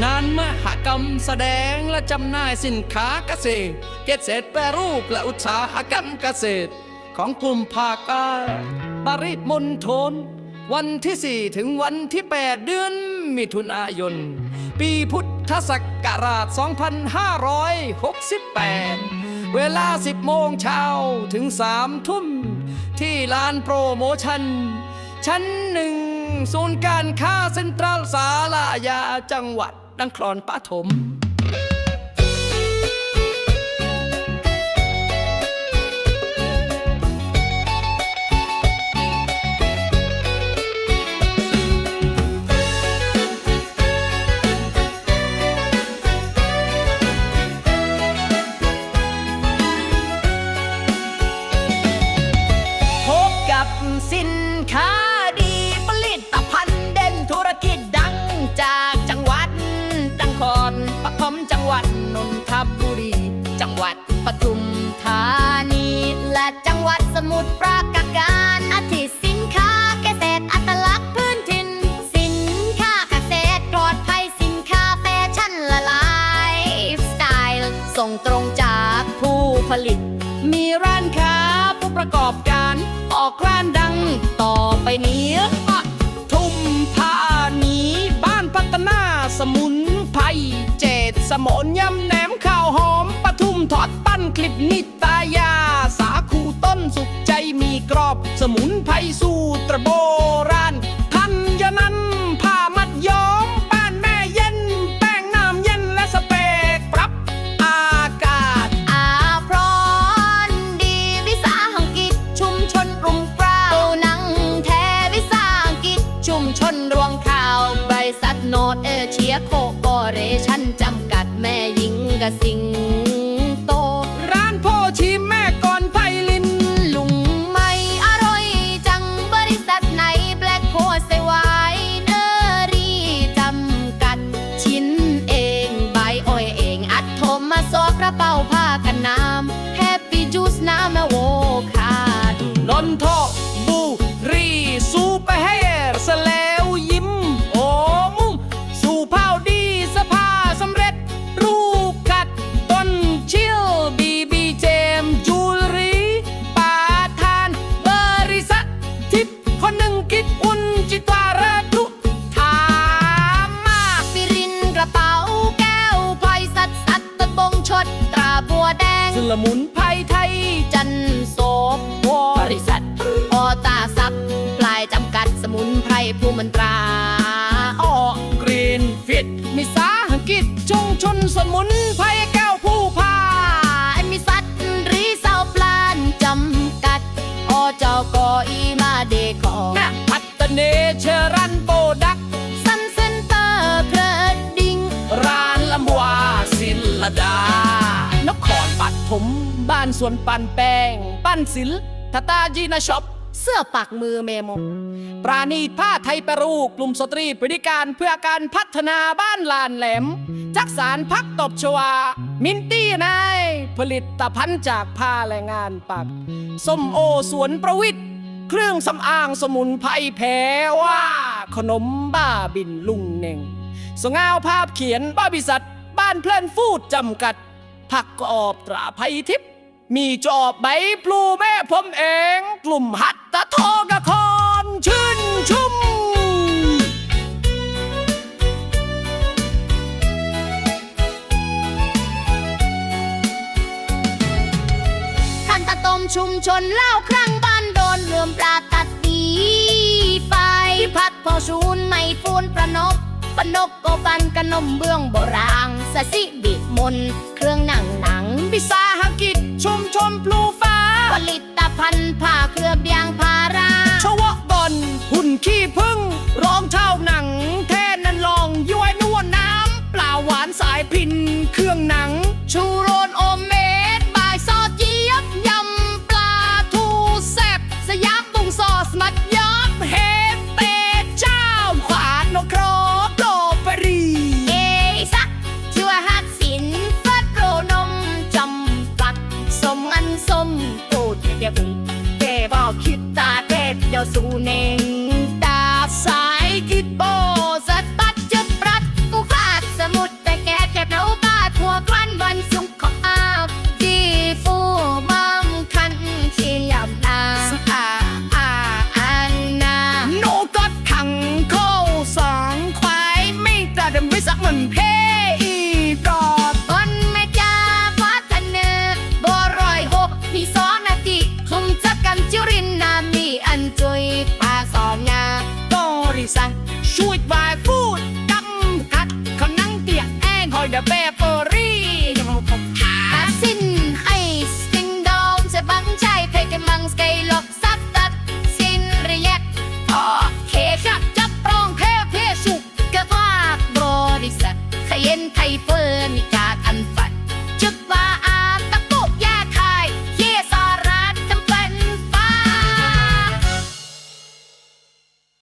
งานมหกรรมแสดงและจำหน่ายสินค้าเกษตร เกษตรแปรรูปและอุตสาหกรรมเกษตร ของกลุ่มภาคใต้ปริมณฑลวันที่ 4 ถึงวันที่ 8 เดือนมิถุนายน ปีพุทธศักราช 2568 เวลา 10 โมงเช้าถึง 3 ทุ่ม ที่ลานโปรโมชั่น ชั้นหนึ่งศูนย์การค้าเซ็นทรัลสาลายาจังหวัด ดังคลอนป้าถม ส่งตรงจากผู้ผลิต มีร้านค้าผู้ประกอบการออกร้านดังต่อไปนี้ปทุมธานีบ้านพัฒนาสมุนไพรเจดสมนยำแหนมข้าวหอมปทุมทอดปั้นคลิปนิตายา สาคูต้นสุขใจมีกรอบ สมุนไพรสูตรโบ หญิ วแดงสลมุนไพรไทยจันโสมบริษัทออตาซับพลายจำกัดสมุนไพรผู้มันตราออกกรีนฟิตมิสาหกิจชุมชนสมุนไพรแก้วผู้พาไอมีสัตว์รีเซาปลานจำกัดอเจ้าก็อีมาเดคอณพัฒเนเชอรัน สวนปันแป้ง ปั้นศิลทตาจีนาช็อป เสื้อปักมือเมโมปราณีตผ้าไทยปรรูปกลุ่มสตรีบริการเพื่อการพัฒนาบ้านลานแหลม จักสารพักตบชวา มินตี้นาย ผลิตภัณฑ์จากผ้าและงานปัก ส้มโอสวนประวิทย์เครื่องสำอางสมุนไพรแพรว่า ขนมบ้าบินลุงเน่ง สงาวภาพเขียนบ้าบิสัตบ้านเพลินฟูดจำกัด ผักกรอบตราภัยทิพย์ มีจอบใบพลูแม่ผมเอง กลุ่มหัตตะทองครชื่นชุ่มคันตะตมชุมชนเล่าครั้งบ้านโดนเลื่อมปลาตัดตีไฟพัดพอชูนไม่ฟูนประนบปนกโกปันกนมเบื้องโบราณสสิบิมน พันผ้าเคลือบยา สมอันสมตูดเดียวกแกบอกคิดตาเด็ดเดียวสูเน่งตาสายคิดบอก